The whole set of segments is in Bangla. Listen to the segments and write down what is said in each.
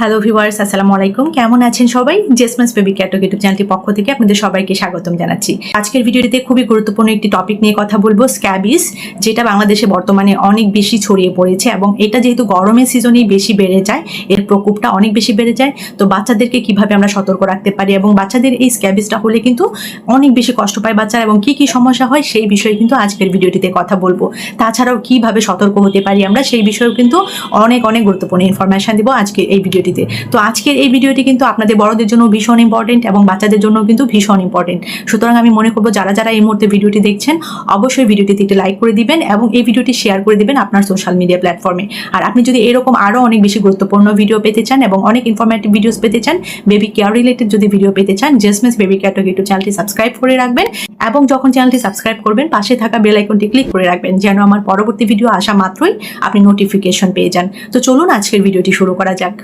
হ্যালো ভিউয়ার্স আসসালামু আলাইকুম। কেমন আছেন সবাই? জেসমেন্স বেবি ক্যাটক ইউটিউব চ্যানেলটি পক্ষ থেকে আপনাদের সবাইকে স্বাগতম জানাচ্ছি। আজকের ভিডিওটিতে খুবই গুরুত্বপূর্ণ একটি টপিক নিয়ে কথা বলব স্ক্যাবিস যেটা বাংলাদেশে বর্তমানে অনেক বেশি ছড়িয়ে পড়েছে এবং এটা যেহেতু গরমের সিজনেই বেশি বেড়ে যায়, এর প্রকোপটা অনেক বেশি বেড়ে যায়, তো বাচ্চাদেরকে কীভাবে আমরা সতর্ক রাখতে পারি এবং বাচ্চাদের এই স্ক্যাবিসটা হলে কিন্তু অনেক বেশি কষ্ট পায় বাচ্চারা এবং কি কি সমস্যা হয় সেই বিষয়ে কিন্তু আজকের ভিডিওটিতে কথা বলব। তাছাড়াও কীভাবে সতর্ক হতে পারি আমরা সেই বিষয়েও কিন্তু অনেক অনেক গুরুত্বপূর্ণ ইনফরমেশন দিব আজকে এই ভিডিওটিতে। তো আজকের এই ভিডিওটি কিন্তু আপনাদের বড়দের জন্য ভীষণ ইম্পর্টেন্ট এবং বাচ্চাদের জন্য কিন্তু ভীষণ ইম্পর্টেন্ট সুতরাং আমি মনে করব যারা যারা এই মুহূর্তে ভিডিওটি দেখছেন, অবশ্যই ভিডিওটিতে একটি লাইক করে দিবেন এবং এই ভিডিওটি শেয়ার করে দিবেন আপনার সোশ্যাল মিডিয়া প্ল্যাটফর্মে আর আপনি যদি এরকম আরও অনেক বেশি গুরুত্বপূর্ণ ভিডিও পেতে চান এবং অনেক ইনফরমেটিভ ভিডিওস পেতে চান বেবি কেয়ার রিলেটেড যদি ভিডিও পেতে চান জেসমেস বেবি কেয়ার ইউটিউব চ্যানেলটি সাবস্ক্রাইব করে রাখবেন এবং যখন চ্যানেলটি সাবস্ক্রাইব করবেন, পাশে থাকা বেল আইকনটি ক্লিক করে রাখবেন যেন আমার পরবর্তী ভিডিও আসা মাত্রই আপনি নোটিফিকেশন পেয়ে যান। তো চলুন আজকের ভিডিওটি শুরু করা যাক।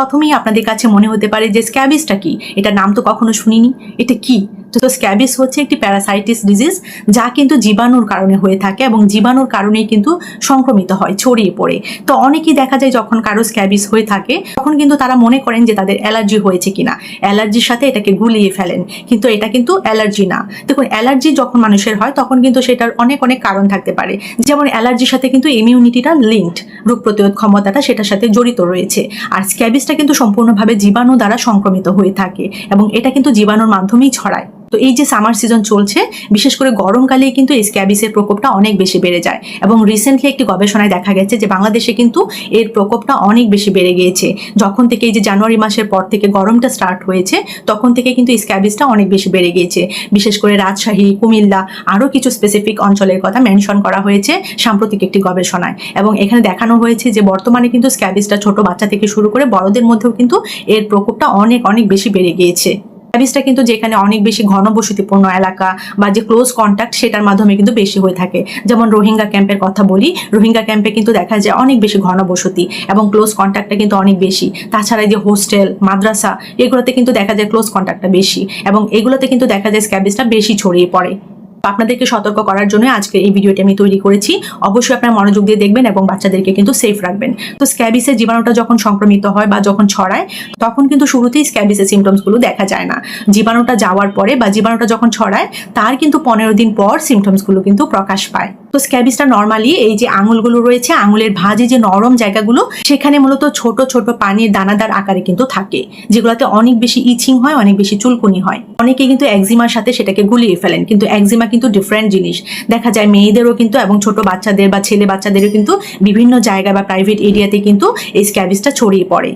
প্রথমেই আপনাদের কাছে মনে হতে পারে যে স্ক্যাবিসটা কি? এটা নাম তো কখনো শুনিনি। এটা কি? তো স্ক্যাবিস হচ্ছে একটি প্যারাসাইটিস ডিজিজ যা কিন্তু জীবাণুর কারণে হয়ে থাকে এবং জীবাণুর কারণেই কিন্তু সংক্রমিত হয়, ছড়িয়ে পড়ে। তো অনেকেই দেখা যায় যখন কারও স্ক্যাবিস হয়ে থাকে, তখন কিন্তু তারা মনে করেন যে তাদের অ্যালার্জি হয়েছে কিনা। অ্যালার্জির সাথে এটাকে গুলিয়ে ফেলেন, কিন্তু এটা কিন্তু অ্যালার্জি না। দেখুন, অ্যালার্জি যখন মানুষের হয়, তখন কিন্তু সেটার অনেক অনেক কারণ থাকতে পারে। যেমন অ্যালার্জির সাথে কিন্তু ইমিউনিটিটা লিঙ্কড রোগ প্রতিরোধ ক্ষমতাটা সেটার সাথে জড়িত রয়েছে। আর স্ক্যাবিসটা কিন্তু সম্পূর্ণভাবে জীবাণু দ্বারা সংক্রমিত হয়ে থাকে এবং এটা কিন্তু জীবাণুর মাধ্যমেই ছড়ায়। তো এই যে সামার সিজন চলছে, বিশেষ করে গরমকালে কিন্তু এই স্ক্যাবিসের প্রকোপটা অনেক বেশি বেড়ে যায়। এবং রিসেন্টলি একটি গবেষণায় দেখা গেছে যে বাংলাদেশে কিন্তু এর প্রকোপটা অনেক বেশি বেড়ে গিয়েছে। যখন থেকে এই যে জানুয়ারি মাসের পর থেকে গরমটা স্টার্ট হয়েছে, তখন থেকে কিন্তু স্ক্যাবিসটা অনেক বেশি বেড়ে গিয়েছে। বিশেষ করে রাজশাহী, কুমিল্লা আরও কিছু স্পেসিফিক অঞ্চলের কথা মেনশন করা হয়েছে সাম্প্রতিক একটি গবেষণায়। এবং এখানে দেখানো হয়েছে যে বর্তমানে কিন্তু স্ক্যাবিসটা ছোট বাচ্চা থেকে শুরু করে বড়দের মধ্যেও কিন্তু এর প্রকোপটা অনেক অনেক বেশি বেড়ে গিয়েছে। স্ক্যাবিসটা কিন্তু যেখানে অনেক বেশি ঘনবসতিপূর্ণ এলাকা বা যে ক্লোজ কন্ট্যাক্ট সেটার মাধ্যমে কিন্তু বেশি হয়ে থাকে। যেমন রোহিঙ্গা ক্যাম্পের কথা বলি, রোহিঙ্গা ক্যাম্পে কিন্তু দেখা যায় অনেক বেশি ঘন বসতি এবং ক্লোজ কন্ট্যাক্টটা কিন্তু অনেক বেশি। তাছাড়া যে হোস্টেল মাদ্রাসা, এগুলোতে কিন্তু দেখা যায় ক্লোজ কন্ট্যাক্টটা বেশি এবং এগুলোতে কিন্তু দেখা যায় স্ক্যাবিসটা বেশি ছড়িয়ে পড়ে। আপনাদেরকে সতর্ক করার জন্য আজকে এই ভিডিওটি আমি তৈরি করেছি। অবশ্যই আপনার মনোযোগ দিয়ে দেখবেন এবং বাচ্চাদেরকে কিন্তু সেফ রাখবেন। তো স্ক্যাবিসের জীবাণুটা যখন সংক্রমিত হয় বা যখন ছড়ায়, তখন কিন্তু শুরুতেই স্ক্যাবিসের সিমটমসগুলো দেখা যায় না। জীবাণুটা যাওয়ার পরে বা জীবাণুটা যখন ছড়ায়, তার কিন্তু পনেরো দিন পর সিমটমসগুলো কিন্তু প্রকাশ পায়। তো স্ক্যাবিসটা নর্মালি এই যে আঙুলগুলো রয়েছে, আঙুলের ভাঁজে যে নরম জায়গাগুলো, সেখানে মূলত ছোট ছোট পানির দানাদার আকারে কিন্তু থাকে, যেগুলোতে অনেক বেশি ইচিং হয়, অনেক বেশি চুলকুনি হয়। অনেকে কিন্তু একজিমার সাথে সেটাকে গুলিয়ে ফেলেন, কিন্তু একজিমা কিন্তু ডিফারেন্ট জিনিস। দেখা যায় মেয়েদেরও কিন্তু এবং ছোট বাচ্চাদের বা ছেলে বাচ্চাদেরও কিন্তু বিভিন্ন জায়গা বা প্রাইভেট এরিয়াতে কিন্তু এই স্ক্যাবিসটা ছড়িয়ে পড়ে।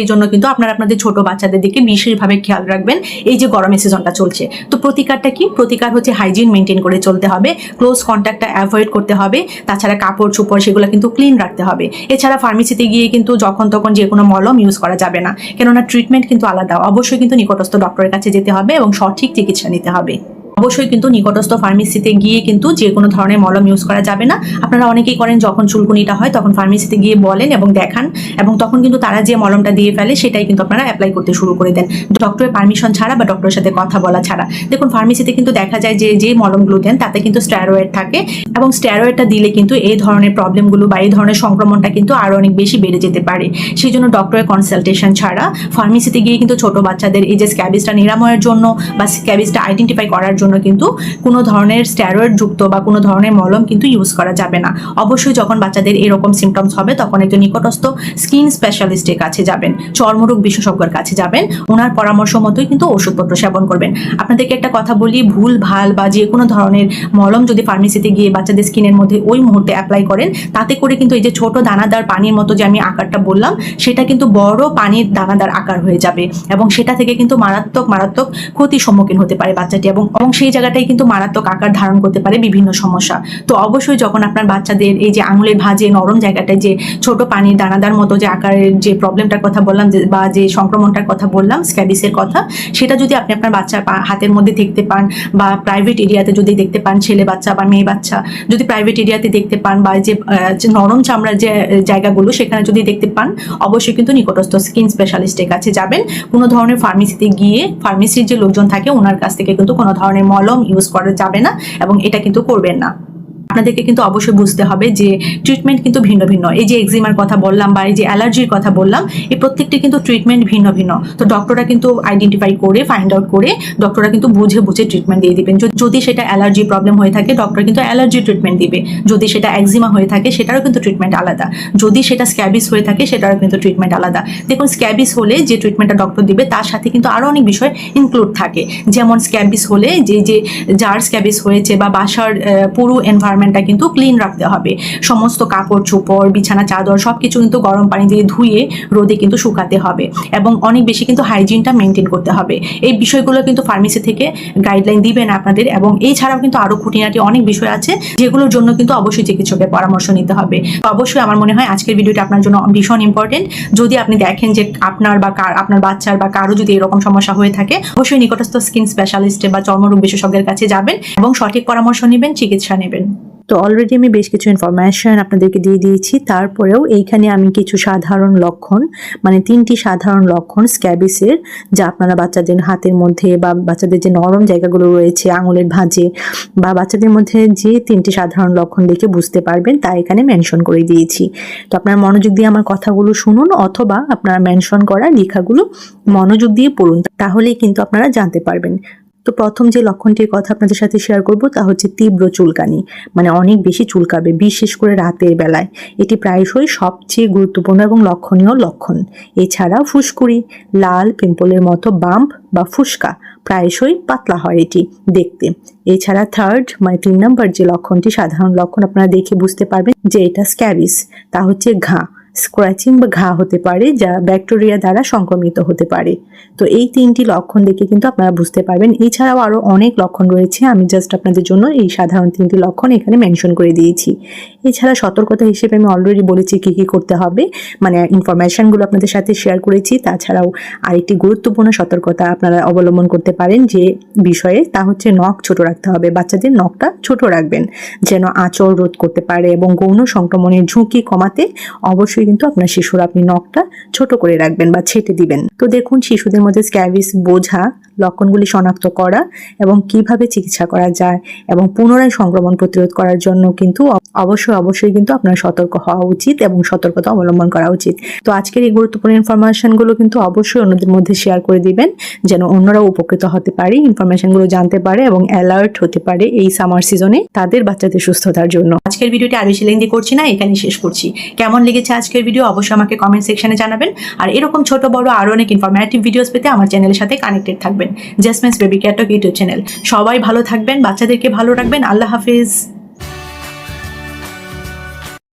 এই জন্য কিন্তু আপনারা আপনাদের ছোট বাচ্চাদের দিকে বিশেষভাবে খেয়াল রাখবেন। এই যে গরমের সিজনটা চলছে। তো প্রতিকারটা কি? প্রতিকার হচ্ছে হাইজিন মেনটেন করে চলতে হবে। ক্লোজ কন্ট্যাক্টটা অ্যাভয়েড করতে হবে। তাছাড়া কাপড়, চোপড় সেগুলো কিন্তু ক্লিন রাখতে হবে। এছাড়া ফার্মেসিতে গিয়ে কিন্তু যখন তখন যে কোনো মলম ইউজ করা যাবে না। কেননা ট্রিটমেন্ট কিন্তু আলাদা। অবশ্যই কিন্তু নিকটস্থ ডক্টরের কাছে যেতে হবে এবং সঠিক চিকিৎসা নিতে হবে। অবশ্যই কিন্তু নিকটস্থ ফার্মেসিতে গিয়ে কিন্তু যে কোনো ধরনের মলম ইউজ করা যাবে না। আপনারা অনেকেই করেন, যখন চুলকুনিটা হয় তখন ফার্মেসিতে গিয়ে বলেন এবং দেখান এবং তখন কিন্তু তারা যে মলমটা দিয়ে ফেলে সেটাই কিন্তু আপনারা অ্যাপ্লাই করতে শুরু করে দেন। ডক্টরের পারমিশন ছাড়া বা ডক্টরের সাথে কথা বলা ছাড়া। দেখুন ফার্মেসিতে কিন্তু দেখা যায় যে যে মলমগুলো দেন তাতে কিন্তু স্টেরয়েড থাকে এবং স্টেরয়েডটা দিলে কিন্তু এই ধরনের প্রবলেমগুলো বা এই ধরনের সংক্রমণটা কিন্তু আরও অনেক বেশি বেড়ে যেতে পারে। সেই জন্য ডক্টরের কনসালটেশন ছাড়া ফার্মেসিতে গিয়ে কিন্তু ছোট বাচ্চাদের এই যে স্ক্যাবিসটা নিরাময়ের জন্য বা স্ক্যাবিসটা আইডেন্টিফাই করার জন্য কিন্তু কোনো ধরনের স্টেরয়েড যুক্ত বা কোনো ধরনের মলম কিন্তু ইউজ করা যাবে না। অবশ্যই যখন বাচ্চাদের এরকম সিমটমস হবে, তখন একজন নিকটস্থ স্কিন স্পেশালিস্টের কাছে যাবেন, চর্মরোগ বিশেষজ্ঞের কাছে যাবেন। ওনার পরামর্শ মতোই কিন্তু ওষুধপত্র সেবন করবেন। আপনাদেরকে একটা কথা বলি, ভুল, ভালো বা যে কোনো ধরনের মলম যদি ফার্মেসিতে গিয়ে বাচ্চাদের স্কিনের মধ্যে ওই মুহূর্তে অ্যাপ্লাই করেন, তাতে করে কিন্তু এই যে ছোট দানাদার পানির মতো যে আমি আকারটা বললাম, সেটা কিন্তু বড় পানির দানাদার আকার হয়ে যাবে এবং সেটা থেকে কিন্তু মারাত্মক মারাত্মক ক্ষতির সম্মুখীন হতে পারে বাচ্চাটি এবং সেই জায়গাটাই কিন্তু মারাত্মক আকার ধারণ করতে পারে বিভিন্ন সমস্যা। তো অবশ্যই যখন আপনার বাচ্চাদের এই যে আঙুলের ভাঁজে নরম জায়গাটায় যে ছোট পানির দানাদার মতো যে আকারের যে প্রবলেমটার কথা বললাম বা যে সংক্রমণটার কথা বললাম স্ক্যাবিসের কথা, সেটা যদি আপনি আপনার বাচ্চার হাতের মধ্যে দেখতে পান বা প্রাইভেট এরিয়াতে যদি দেখতে পান, ছেলে বাচ্চা বা মেয়ে বাচ্চা, যদি প্রাইভেট এরিয়াতে দেখতে পান বা যে নরম চামড়ার যে জায়গাগুলো, সেখানে যদি দেখতে পান, অবশ্যই কিন্তু নিকটস্থ স্কিন স্পেশালিস্টের কাছে যাবেন। কোনো ধরনের ফার্মেসিতে গিয়ে ফার্মেসির যে লোকজন থাকে, ওনার কাছ থেকে কিন্তু কোনো ধরনের মলম ইউজ করা যাবে না এবং এটা কিন্তু করবেন না। আপনাদেরকে কিন্তু অবশ্যই বুঝতে হবে যে ট্রিটমেন্ট কিন্তু ভিন্ন ভিন্ন। এই যে এক্সিমার কথা বললাম বা এই যে অ্যালার্জির কথা বললাম, এই প্রত্যেকটি কিন্তু ট্রিটমেন্ট ভিন্ন ভিন্ন। তো ডক্টররা কিন্তু আইডেন্টিফাই করে ফাইন্ড আউট করে ডক্টররা কিন্তু বুঝে বুঝে ট্রিটমেন্ট দিয়ে দিবেন। যদি সেটা অ্যালার্জি প্রবলেম হয়ে থাকে ডক্টর কিন্তু অ্যালার্জি ট্রিটমেন্ট দিবে। যদি সেটা একজিমা হয়ে থাকে, সেটারও কিন্তু ট্রিটমেন্ট আলাদা। যদি সেটা স্ক্যাবিস হয়ে থাকে, সেটারও কিন্তু ট্রিটমেন্ট আলাদা। দেখুন স্ক্যাবিস হলে যে ট্রিটমেন্টটা ডক্টর দিবে, তার সাথে কিন্তু আরও অনেক বিষয় ইনক্লুড থাকে। যেমন স্ক্যাবিস হলে যে যে, যার স্ক্যাবিস হয়েছে বা বাসার পুরো পুরো এনভায়রনমেন্টটা কিন্তু ক্লিন রাখতে হবে। সমস্ত কাপড়, চোপড়, বিছানা, চাদর সব কিছু কিন্তু গরম পানি দিয়ে ধুয়ে রোদে কিন্তু শুকাতে হবে এবং অনেক বেশি কিন্তু হাইজিনটা মেনটেন করতে হবে। এই বিষয়গুলো কিন্তু ফার্মেসি থেকে গাইডলাইন দিবেন আপনাদের এবং এছাড়াও কিন্তু আরও খুঁটিনাটি অনেক বিষয় আছে যেগুলোর জন্য কিন্তু অবশ্যই চিকিৎসকের পরামর্শ নিতে হবে। অবশ্যই আমার মনে হয় আজকের ভিডিওটা আপনার জন্য ভীষণ ইম্পর্টেন্ট যদি আপনি দেখেন যে আপনার বা কার, আপনার বাচ্চার বা কারও যদি এরকম সমস্যা হয়ে থাকে, অবশ্যই নিকটস্থ স্কিন স্পেশালিস্টে বা চর্মরোগ বিশেষজ্ঞের কাছে যাবেন এবং সঠিক পরামর্শ নেবেন, চিকিৎসা নেবেন। তো অলরেডি আমি বেশ কিছু ইনফরমেশন আপনাদেরকে দিয়ে দিয়েছি। তারপরেও এইখানে আমি কিছু সাধারণ লক্ষণ মানে তিনটি সাধারণ লক্ষণ স্ক্যাবিসের যা আপনারা বাচ্চাদের হাতের মধ্যে বা বাচ্চাদের যে নরম জায়গাগুলো রয়েছে, আঙুলের ভাঁজে, বা বাচ্চাদের মধ্যে যে তিনটি সাধারণ লক্ষণ দেখে বুঝতে পারবেন, তা এখানে মেনশন করে দিয়েছি। তো আপনারা মনোযোগ দিয়ে আমার কথাগুলো শুনুন, অথবা আপনারা মেনশন করা লেখাগুলো মনোযোগ দিয়ে পড়ুন, তাহলেই কিন্তু আপনারা জানতে পারবেন। তো প্রথম যে লক্ষণটির কথা আপনাদের সাথে শেয়ার করব, তা হচ্ছে তীব্র চুলকানি। মানে অনেক বেশি চুলকাবে, বিশেষ করে রাতের বেলায়। এটি প্রায়শই সবচেয়ে গুরুত্বপূর্ণ এবং লক্ষণীয় লক্ষণ। এছাড়া ফুসকুড়ি, লাল পিম্পলের মতো বাম্প বা ফুসকা প্রায়শই পাতলা হয় এটি দেখতে। এছাড়া থার্ড মানে তিন নম্বর যে লক্ষণটি, সাধারণ লক্ষণ আপনারা দেখে বুঝতে পারবেন যে এটা স্ক্যাবিস তা হচ্ছে ঘা। স্ক্র্যাচিং বা ঘা হতে পারে, যা ব্যাকটেরিয়া দ্বারা সংক্রমিত হতে পারে। তো এই তিনটি লক্ষণ দেখে কিন্তু আপনারা বুঝতে পারবেন। এছাড়াও আরও অনেক লক্ষণ রয়েছে। আমি জাস্ট আপনাদের জন্য এই সাধারণ তিনটি লক্ষণ এখানে মেনশন করে দিয়েছি। এছাড়া সতর্কতা হিসেবে আমি অলরেডি বলেছি কী কী করতে হবে। মানে ইনফরমেশনগুলো আপনাদের সাথে শেয়ার করেছি। তাছাড়াও আরেকটি গুরুত্বপূর্ণ সতর্কতা আপনারা অবলম্বন করতে পারেন যে বিষয়ে, তা হচ্ছে নখ ছোট রাখতে হবে। বাচ্চাদের নখটা ছোট রাখবেন। যেন আঁচড় রোধ করতে পারে এবং গৌণ সংক্রমণের ঝুঁকি কমাতে অবশ্যই কিন্তু আপনার শিশুর আপনি নখটা ছোট করে রাখবেন বা ছেটে দিবেন। তো দেখুন, শিশুদের মধ্যে স্ক্যাবিস বোঝা লক্ষণগুলি শনাক্ত করা এবং কীভাবে চিকিৎসা করা যায় এবং পুনরায় সংক্রমণ প্রতিরোধ করার জন্য কিন্তু অবশ্যই অবশ্যই কিন্তু আপনার সতর্ক হওয়া উচিত এবং সতর্কতা অবলম্বন করা উচিত। তো আজকের এই গুরুত্বপূর্ণ ইনফরমেশনগুলো কিন্তু অবশ্যই অন্যদের মধ্যে শেয়ার করে দিবেন যেন অন্যরাও উপকৃত হতে পারে, ইনফরমেশনগুলো জানতে পারে এবং অ্যালার্ট হতে পারে এই সামার সিজনে তাদের বাচ্চাদের সুস্থতার জন্য। আজকের ভিডিওটি আর বেশি লেন্দি করছি না, এখানে শেষ করছি। কেমন লেগেছে আজকের ভিডিও অবশ্যই আমাকে কমেন্ট সেকশনে জানাবেন। আর এরকম ছোট, বড় আরও অনেক ইনফরমেটিভ ভিডিওস পেতে আমার চ্যানেলের সাথে কানেক্টেড থাকবেন। জেসমেন্স বেবি ক্যাটক ইউটিউব চ্যানেল সবাই ভালো থাকবেন বাচ্চাদেরকে ভালো রাখবেন। আল্লাহ হাফিজ।